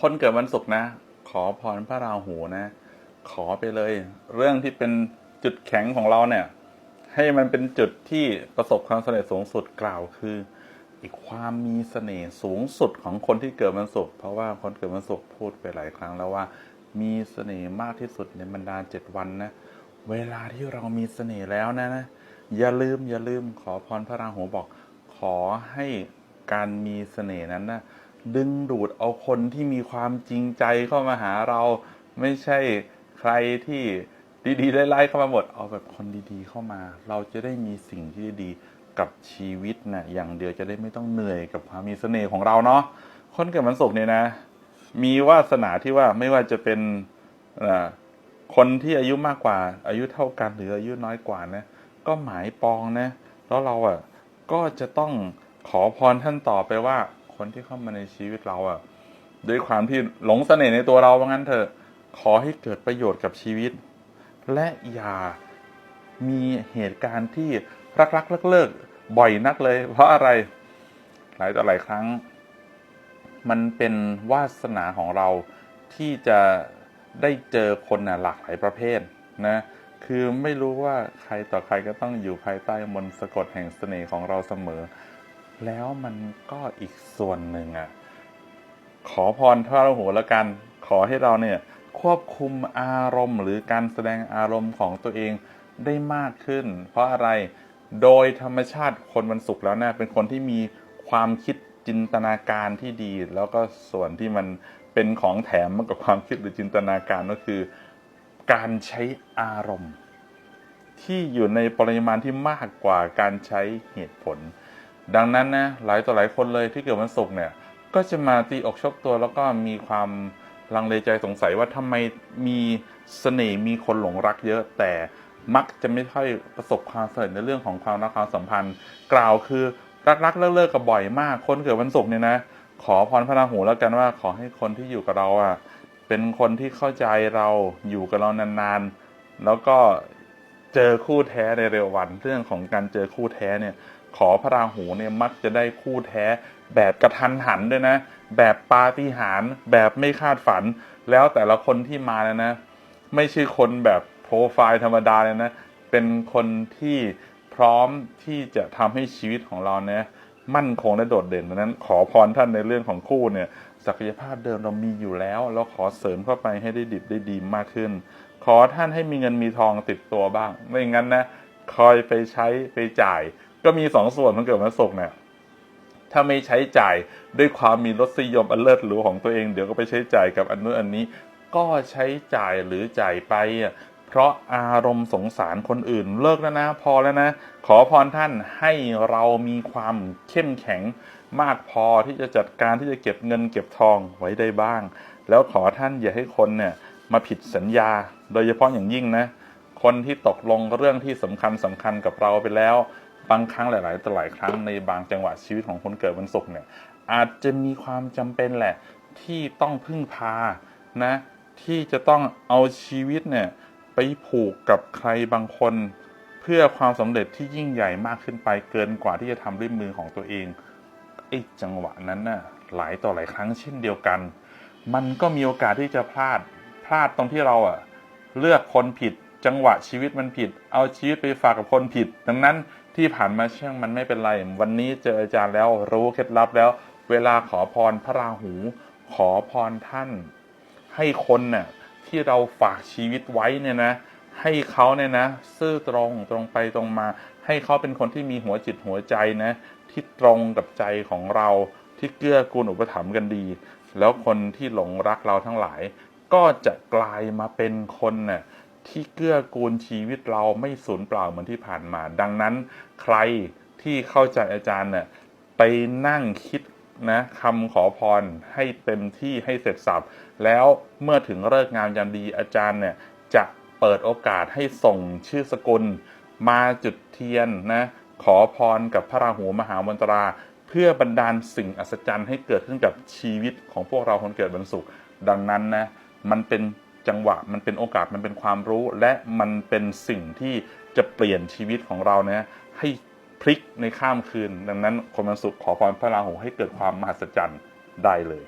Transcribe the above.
คนเกิดวันศุกร์นะ ขอพรพระราหูนะ ขอไปเลย เรื่องที่เป็นจุดแข็งของเราเนี่ย ให้มันเป็นจุดที่ประสบความสำเร็จสูงสุดกล่าวคืออีกความมีเสน่ห์สูงสุดของคนที่เกิดวันศุกร์เพราะว่าคนเกิดวันศุกร์พูดไปหลายครั้งแล้วว่า มีเสน่ห์มากที่สุดในบรรดาเจ็ดวันนะ เวลาที่เรามีเสน่ห์แล้วนะนะอย่าลืมอย่าลืมขอพรพระราหูบอก ขอให้การมีเสน่ห์นั้นนะ ดึงดูดเอาคนที่มีความจริงใจเข้ามาหาเรา ไม่ใช่ใครที่ดีๆไล่ๆเข้ามาหมดเอาแบบคนดีๆเข้ามา เราจะได้มีสิ่งที่ดีกับชีวิตนะอย่างเดียวจะได้ไม่ต้องเหนื่อยกับความมีเสน่ห์ของเราเนาะคนเกิดวันศุกร์เนี่ยนะ มีวาสนาที่ว่าไม่ว่าจะเป็นคนที่อายุมากกว่า อายุเท่ากันหรืออายุน้อยกว่านะก็หมายปองนะแล้วเราอะก็จะต้องขอพรท่านต่อไปว่า คนที่เข้ามาในชีวิตเราอะด้วยความที่หลงเสน่ห์ในตัวเราว่างั้นเถอะขอให้เกิดประโยชน์กับชีวิต และอย่ามีเหตุการณ์ที่รักรักเลิกเลิกบ่อยนักเลย เพราะอะไร หลายต่อหลายครั้ง มันเป็นวาสนาของเราที่จะได้เจอคนนะหลากหลายประเภทนะ คือไม่รู้ว่าใครต่อใครก็ต้องอยู่ภายใต้มนต์สะกดแห่งเสน่ห์ของเราเสมอ แล้วมันก็อีกส่วนหนึ่งอะ ขอพรพระราหูแล้วกัน ขอให้เราเนี่ยควบคุมอารมณ์ หรือการแสดงอารมณ์ของตัวเองได้มากขึ้น เพราะอะไรโดยธรรมชาติคนวันศุกร์แล้วเนี่ยเป็นคนที่มีความคิดจินตนาการที่ดี แล้วก็ส่วนที่มันเป็นของแถมมากกว่าความคิดหรือจินตนาการก็คือ การใช้อารมณ์ ที่อยู่ในปริมาณที่มากกว่าการใช้เหตุผล ดังนั้นนะหลายต่อหลายคนเลยที่เกิดวันศุกร์เนี่ยก็จะมาตีอกชกตัวแล้วก็มีความลังเลใจสงสัยว่าทำไมมีเสน่ห์มีคนหลงรักเยอะ แต่มักจะไม่ค่อยประสบความสำเร็จในเรื่องของความรักความสัมพันธ์ กล่าวคือรักรักๆเลิกเลิกๆกันบ่อยมากคนเกิดวันศุกร์เนี่ยนะขอพรพระราหูแล้วกันว่าขอให้คนที่อยู่กับเราอะเป็นคนที่เข้าใจเราอยู่กับเรานานๆ แล้วก็เจอคู่แท้ในเร็ววัน เรื่องของการเจอคู่แท้เนี่ย ขอพระราหูเนี่ยมักจะได้คู่แท้ แบบกระทันหันด้วยนะ แบบปาฏิหาริย์แบบไม่คาดฝัน แล้วแต่ละคนที่มาเนี่ยนะ ไม่ใช่คนแบบโปรไฟล์ธรรมดาเลยนะ เป็นคนที่พร้อมที่จะทำให้ชีวิตของเราเนี่ยมั่นคงและโดดเด่นดังนั้น ขอพรท่านในเรื่องของคู่เนี่ยศักยภาพเดิมเรามีอยู่แล้ว เราขอเสริมเข้าไปให้ได้ดิบได้ดีมากขึ้น ขอท่านให้มีเงินมีทองติดตัวบ้าง ไม่งั้นนะคอยไปใช้ไปจ่าย ก็มีสองส่วนมันเกิดมาสุกร์เนี่ยถ้าไม่ใช้จ่ายด้วยความมีรสนิยมอันเลิศหรูของตัวเอง เดี๋ยวก็ไปใช้จ่ายกับอันนู้นอันนี้ ก็ใช้จ่ายหรือจ่ายไปอะเพราะอารมณ์สงสารคนอื่นเลิกแล้วนะ พอแล้วนะ ขอพรท่านให้เรามีความเข้มแข็งมากพอที่จะจัดการที่จะเก็บเงินเก็บทองไว้ได้บ้าง แล้วขอท่านอย่าให้คนเนี่ยมาผิดสัญญา โดยเฉพาะอย่างยิ่งนะ คนที่ตกลงเรื่องที่สำคัญสำคัญกับเราไปแล้ว บางครั้งหลายๆต่อหลายครั้งในบางจังหวะชีวิตของคนเกิดวันศุกร์เนี่ย อาจจะมีความจำเป็นแหละ ที่ต้องพึ่งพานะ ที่จะต้องเอาชีวิตเนี่ยไปผูกกับใครบางคน เพื่อความสำเร็จที่ยิ่งใหญ่มากขึ้นไปเกินกว่าที่จะทำด้วยมือของตัวเองไอ้จังหวะนั้นน่ะหลายต่อหลายครั้งเช่นเดียวกัน มันก็มีโอกาสที่จะพลาดพลาดตรงที่เราอะเลือกคนผิดจังหวะชีวิตมันผิด เอาชีวิตไปฝากกับคนผิด ดังนั้น ที่ผ่านมาช่างมันไม่เป็นไร วันนี้เจออาจารย์แล้วรู้เคล็ดลับแล้ว เวลาขอพรพระราหู ขอพรท่าน ให้คนน่ะที่เราฝากชีวิตไว้เนี่ยนะ ให้เขาเนี่ยนะ ซื่อตรงตรงไปตรงมา ให้เขาเป็นคนที่มีหัวจิตหัวใจนะ ที่ตรงกับใจของเราที่เกื้อกูลอุปถัมภ์กันดี แล้วคนที่หลงรักเราทั้งหลาย ก็จะกลายมาเป็นคนน่ะ ที่เกื้อกูลชีวิตเราไม่สูญเปล่าเหมือนที่ผ่านมา ดังนั้นใครที่เข้าใจอาจารย์น่ะไปนั่งคิดนะคำขอพรให้เต็มที่ให้เสร็จสับแล้วเมื่อถึงเลิกงามยามดีอาจารย์เนี่ยจะเปิดโอกาสให้ส่งชื่อสกุล มาจุดเทียนนะขอพรกับพระราหูมหามนตรา เพื่อบันดาลสิ่งอัศจรรย์ให้เกิดขึ้นกับชีวิตของพวกเราคนเกิดวันศุกร์ดังนั้นนะมันเป็น จังหวะ มันเป็นโอกาสมันเป็นความรู้ และมันเป็นสิ่งที่จะเปลี่ยนชีวิตของเรานะให้พลิกในข้ามคืน ดังนั้นคนวันศุกร์ขอพรพระราหูให้เกิดความมหัศจรรย์ได้เลย